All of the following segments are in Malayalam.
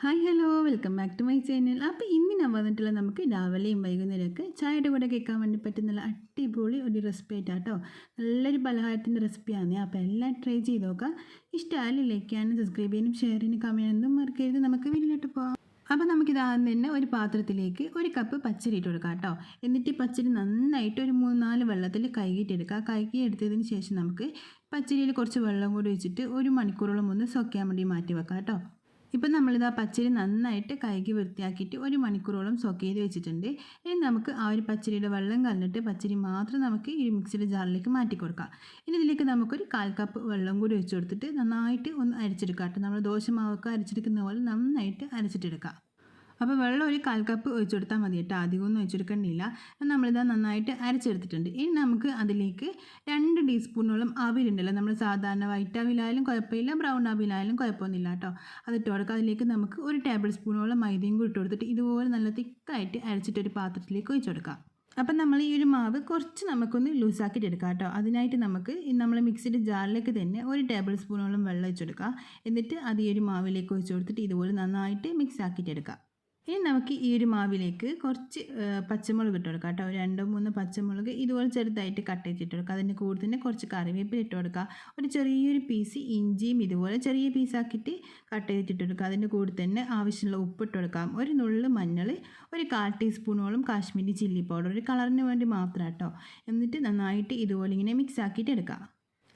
Hi hello welcome back to my channel അപ്പോൾ ഇന്ന് ഞാൻ വന്നിട്ടുള്ള നമുക്ക് രാവിലെയും വൈകുന്നേരമൊക്കെ ചായയുടെ കൂടെ കേൾക്കാൻ വേണ്ടി പറ്റുന്ന അടിപൊളി ഒരു റെസിപ്പി ആയിട്ടാട്ടോ. നല്ലൊരു പലഹാരത്തിന്റെ റെസിപ്പിയാണ് അപ്പോൾ എല്ലാം ട്രൈ ചെയ്ത് നോക്കാം. ഇഷ്ടമായാലും ചെയ്യാനും സബ്സ്ക്രൈബ് ചെയ്യാനും ഷെയർ ചെയ്യാനും കമന്റ് ഒന്നും മറക്കരുത്. നമുക്ക് വീട്ടിലോട്ട് പോകാം അപ്പോൾ നമുക്കിത് ആദ്യം തന്നെ ഒരു പാത്രത്തിലേക്ക് ഒരു കപ്പ് പച്ചരി ഇട്ട് കൊടുക്കാം കേട്ടോ. എന്നിട്ട് പച്ചരി നന്നായിട്ട് ഒരു മൂന്ന് നാല് വെള്ളത്തിൽ കഴുകിയിട്ടെടുക്കുക കഴുകി എടുത്തതിന് ശേഷം നമുക്ക് പച്ചരിയിൽ കുറച്ച് വെള്ളം കൂടി വെച്ചിട്ട് ഒരു മണിക്കൂറോളം ഒന്ന് സൊക്കാൻ വേണ്ടി മാറ്റി വെക്കാം കേട്ടോ. ഇപ്പം നമ്മളിത് ആ പച്ചരി നന്നായിട്ട് കഴുകി വൃത്തിയാക്കിയിട്ട് ഒരു മണിക്കൂറോളം സോക്ക് ചെയ്ത് വെച്ചിട്ടുണ്ട്. ഇനി നമുക്ക് ആ ഒരു പച്ചരിയുടെ വെള്ളം കലർന്നിട്ട് പച്ചരി മാത്രം നമുക്ക് ഈ മിക്സിയുടെ ജാറിലേക്ക് മാറ്റി കൊടുക്കാം. ഇനി ഇതിലേക്ക് നമുക്കൊരു കാൽ കപ്പ് വെള്ളം കൂടി വെച്ച് കൊടുത്തിട്ട് നന്നായിട്ട് ഒന്ന് അരച്ചെടുക്കാം കേട്ടോ. നമ്മൾ ദോശമാവൊക്കെ അരച്ചെടുക്കുന്ന പോലെ നന്നായിട്ട് അരച്ചിട്ടെടുക്കാം. അപ്പോൾ വെള്ളം ഒരു കാൽ കപ്പ് ഒഴിച്ചു കൊടുത്താൽ മതി കേട്ടോ. അധികമൊന്നും ഒഴിച്ചെടുക്കേണ്ടിയില്ല നമ്മളിത് നന്നായിട്ട് അരച്ചെടുത്തിട്ടുണ്ട്. ഇനി നമുക്ക് അതിലേക്ക് രണ്ട് ടീസ്പൂണോളം അവിലുണ്ടല്ലോ. നമ്മൾ സാധാരണ വൈറ്റ് അവിലായാലും കുഴപ്പമില്ല ബ്രൗൺ അവിലായാലും കുഴപ്പമൊന്നുമില്ല കേട്ടോ. അതിട്ട് കൊടുക്കുക അതിലേക്ക് നമുക്ക് ഒരു ടേബിൾ സ്പൂണോളം മൈദയും കൂടി ഇട്ട് കൊടുത്തിട്ട് ഇതുപോലെ നല്ല തിക്കായിട്ട് അരച്ചിട്ട് ഒരു പാത്രത്തിലേക്ക് ഒഴിച്ചു കൊടുക്കാം. അപ്പം നമ്മൾ ഈ ഒരു മാവ് കുറച്ച് നമുക്കൊന്ന് ലൂസാക്കിയിട്ട് എടുക്കാം കേട്ടോ. അതിനായിട്ട് നമുക്ക് നമ്മൾ മിക്സിയുടെ ജാറിലേക്ക് തന്നെ ഒരു ടേബിൾ സ്പൂണോളം വെള്ളം ഒഴിച്ചെടുക്കുക എന്നിട്ട് അത് ഈ ഒരു മാവിലേക്ക് ഒഴിച്ചു കൊടുത്തിട്ട് ഇതുപോലെ നന്നായിട്ട് മിക്സ് ആക്കിയിട്ട് എടുക്കാം. ഇനി നമുക്ക് ഈ ഒരു മാവിലേക്ക് കുറച്ച് പച്ചമുളക് ഇട്ട് കൊടുക്കാം കേട്ടോ. രണ്ടോ മൂന്നോ പച്ചമുളക് ഇതുപോലെ ചെറുതായിട്ട് കട്ട് ചെയ്തിട്ട് കൊടുക്കുക അതിന്റെ കൂടെ തന്നെ കുറച്ച് കറിവേപ്പില ഇട്ട് കൊടുക്കുക ഒരു ചെറിയൊരു പീസ് ഇഞ്ചിയും ഇതുപോലെ ചെറിയ പീസാക്കിയിട്ട് കട്ട് ചെയ്തിട്ട് കൊടുക്കുക അതിന്റെ കൂടെ തന്നെ ആവശ്യമുള്ള ഉപ്പ് ഇട്ട് കൊടുക്കാം. ഒരു നുള്ള് മഞ്ഞൾ ഒരു കാൽ ടീസ്പൂണോളം കാശ്മീരി ചില്ലി പൗഡർ ഒരു കളറിന് വേണ്ടി മാത്രം കേട്ടോ. എന്നിട്ട് നന്നായിട്ട് ഇതുപോലെ ഇങ്ങനെ മിക്സ് ആക്കിയിട്ട് എടുക്കാം.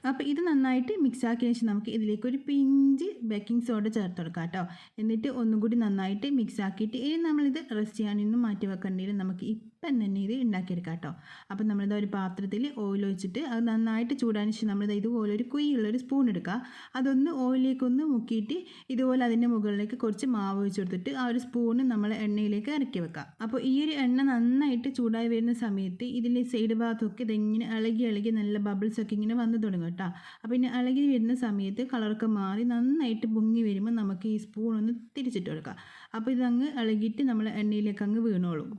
അപ്പോൾ ഇത് നന്നായിട്ട് മിക്സ് ആക്കിയ ശേഷം നമുക്ക് ഇതിലേക്ക് ഒരു പിഞ്ച് ബേക്കിംഗ് സോഡ ചേർത്ത് കൊടുക്കാം കേട്ടോ എന്നിട്ട് ഒന്നും കൂടി നന്നായിട്ട് മിക്സ് ആക്കിയിട്ട് ഇനി നമ്മളിത് റെസ്റ്റ് ചെയ്യാനൊന്നും മാറ്റി വെക്കേണ്ടി നമുക്ക് ഇപ്പം തന്നെ ഇത് ഉണ്ടാക്കിയെടുക്കാം കേട്ടോ. അപ്പം നമ്മളിത് ഒരു പാത്രത്തിൽ ഓയിൽ ഒഴിച്ചിട്ട് അത് നന്നായിട്ട് ചൂടാൻ ശേഷം നമ്മളിത് ഇതുപോലെ ഒരു കുയ്യുള്ളൊരു സ്പൂൺ എടുക്കുക. അതൊന്ന് ഓയിലേക്കൊന്ന് മുക്കിയിട്ട് ഇതുപോലെ അതിന്റെ മുകളിലേക്ക് കുറച്ച് മാവ് ഒഴിച്ച് കൊടുത്തിട്ട് ആ ഒരു സ്പൂണ് നമ്മൾ എണ്ണയിലേക്ക് ഇറക്കി വെക്കാം അപ്പോൾ ഈ ഒരു എണ്ണ നന്നായിട്ട് ചൂടായി വരുന്ന സമയത്ത് ഇതിന്റെ സൈഡ് ഭാഗത്തൊക്കെ ഇതെങ്ങനെ ഇളകി ഇളകി നല്ല ബബിൾസ് ഒക്കെ ഇങ്ങനെ വന്ന് തുടങ്ങും കേട്ടോ. അപ്പോൾ ഇനി ഇളകി വരുന്ന സമയത്ത് കളറൊക്കെ മാറി നന്നായിട്ട് പൊങ്ങി വരുമ്പോൾ നമുക്ക് ഈ സ്പൂൺ ഒന്ന് തിരിച്ചിട്ട് കൊടുക്കാം. അപ്പോൾ ഇതങ്ങ് ഇളകിയിട്ട് നമ്മൾ എണ്ണയിലേക്ക് അങ്ങ് വീണോളും.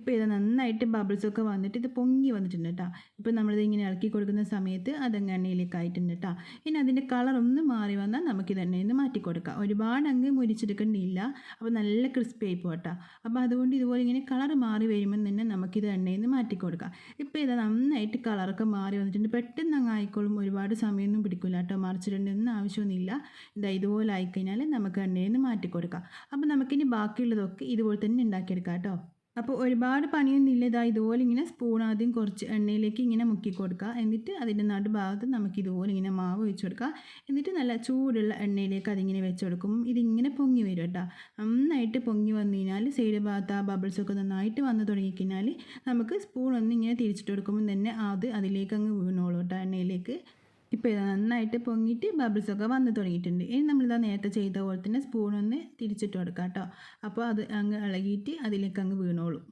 ഇപ്പോൾ ഇത് നന്നായിട്ട് ബബിൾസൊക്കെ വന്നിട്ട് ഇത് പൊങ്ങി വന്നിട്ടുണ്ട് കേട്ടോ ഇപ്പോൾ നമ്മളിത് ഇങ്ങനെ ഇളക്കി കൊടുക്കുന്ന സമയത്ത് അതങ്ങ് എണ്ണയിലേക്ക് ആയിട്ടുണ്ട് കേട്ടോ ഇനി അതിന്റെ കളർ ഒന്ന് മാറി വന്നാൽ നമുക്കിത് എണ്ണയിൽ നിന്ന് മാറ്റി കൊടുക്കാം. ഒരുപാട് അങ്ങ് മുരിച്ചെടുക്കേണ്ടിയില്ല അപ്പോൾ നല്ല ക്രിസ്പി ആയി പോകട്ടോ അപ്പോൾ അതുകൊണ്ട് ഇതുപോലെ ഇങ്ങനെ കളർ മാറി വരുമ്പോൾ തന്നെ നമുക്കിത് എണ്ണയിൽ നിന്ന് മാറ്റി കൊടുക്കാം. ഇപ്പോൾ ഇത് നന്നായിട്ട് കളറൊക്കെ മാറി വന്നിട്ടുണ്ട്. പെട്ടെന്ന് അങ്ങ് ആയിക്കോളും. ഒരുപാട് സമയമൊന്നും പിടിക്കില്ല കേട്ടോ മറിച്ചിടേണ്ടൊന്നും ആവശ്യമൊന്നുമില്ല. ഇതാ ഇതുപോലെ ആയിക്കഴിഞ്ഞാൽ നമുക്ക് എണ്ണയിൽ നിന്ന് മാറ്റി കൊടുക്കാം. അപ്പോൾ നമുക്കിനി ബാക്കിയുള്ളതൊക്കെ ഇതുപോലെ തന്നെ ഉണ്ടാക്കിയെടുക്കാം കേട്ടോ അപ്പോൾ ഒരുപാട് പണിയൊന്നും ഇതാ ഇതുപോലെ ഇങ്ങനെ സ്പൂൺ ആദ്യം കുറച്ച് എണ്ണയിലേക്ക് ഇങ്ങനെ മുക്കി കൊടുക്കുക. എന്നിട്ട് അതിന്റെ നടുഭാഗത്ത് നമുക്ക് ഇതുപോലെ ഇങ്ങനെ മാവ് വെച്ച് കൊടുക്കുക. എന്നിട്ട് നല്ല ചൂടുള്ള എണ്ണയിലേക്ക് അതിങ്ങനെ വെച്ച് കൊടുക്കും. ഇതിങ്ങനെ പൊങ്ങി വരും കേട്ടോ. നന്നായിട്ട് പൊങ്ങി വന്നു കഴിഞ്ഞാൽ സൈഡ് ഭാഗത്ത് ആ ബബിൾസൊക്കെ നന്നായിട്ട് വന്ന് തുടങ്ങിക്കഴിഞ്ഞാൽ നമുക്ക് സ്പൂൺ ഒന്ന് ഇങ്ങനെ തിരിച്ചിട്ട് കൊടുക്കുമ്പോൾ തന്നെ അത് അതിലേക്ക് അങ്ങ് വീണോളൂ കേട്ടോ എണ്ണയിലേക്ക്. ഇപ്പോൾ ഇത് നന്നായിട്ട് പൊങ്ങിയിട്ട് ബബിൾസൊക്കെ വന്ന് തുടങ്ങിയിട്ടുണ്ട്. ഇനി നമ്മളിതാ നേരത്തെ ചെയ്ത പോലെ തന്നെ സ്പൂണൊന്ന് തിരിച്ചിട്ട് കൊടുക്കാം കേട്ടോ. അപ്പോൾ അത് അങ്ങ് ഇളകിയിട്ട് അതിലേക്ക് അങ്ങ് വീണോളും.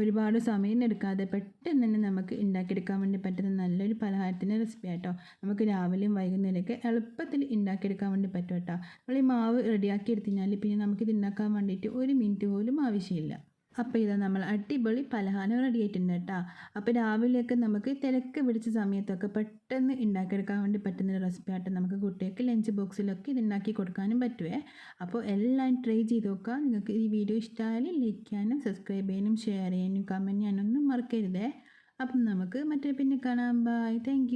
ഒരുപാട് സമയം എടുക്കാതെ പെട്ടെന്ന് തന്നെ നമുക്ക് ഉണ്ടാക്കിയെടുക്കാൻ വേണ്ടി പറ്റുന്ന നല്ലൊരു പലഹാരത്തിന്റെ റെസിപ്പി ആട്ടോ. നമുക്ക് രാവിലെയും വൈകുന്നേരമൊക്കെ എളുപ്പത്തിൽ ഉണ്ടാക്കിയെടുക്കാൻ വേണ്ടി പറ്റും കേട്ടോ. നമ്മൾ ഈ മാവ് റെഡിയാക്കി എടുത്തു കഴിഞ്ഞാൽ പിന്നെ നമുക്കിത് ഉണ്ടാക്കാൻ വേണ്ടിയിട്ട് ഒരു മിനിറ്റ് പോലും ആവശ്യമില്ല. അപ്പോൾ ഇതാ നമ്മൾ അടിപൊളി പലഹാരം റെഡി ആയിട്ടുണ്ട് കേട്ടോ. അപ്പോൾ രാവിലെയൊക്കെ നമുക്ക് തിരക്ക് പിടിച്ച സമയത്തൊക്കെ പെട്ടെന്ന് ഉണ്ടാക്കിയെടുക്കാൻ വേണ്ടി പറ്റുന്ന റെസിപ്പി ആയിട്ട് നമുക്ക് കുട്ടികൾക്ക് ലഞ്ച് ബോക്സിലൊക്കെ ഇത് ഉണ്ടാക്കി കൊടുക്കാനും പറ്റുമേ അപ്പോൾ എല്ലാം ട്രൈ ചെയ്ത് നോക്കുക നിങ്ങൾക്ക് ഈ വീഡിയോ ഇഷ്ടമായാലും ലൈക്ക് ചെയ്യാനും സബ്സ്ക്രൈബ് ചെയ്യാനും ഷെയർ ചെയ്യാനും കമന്റ് ചെയ്യാനൊന്നും മറക്കരുതേ. അപ്പം നമുക്ക് മറ്റേ പിന്നെ കാണാം. Bye thank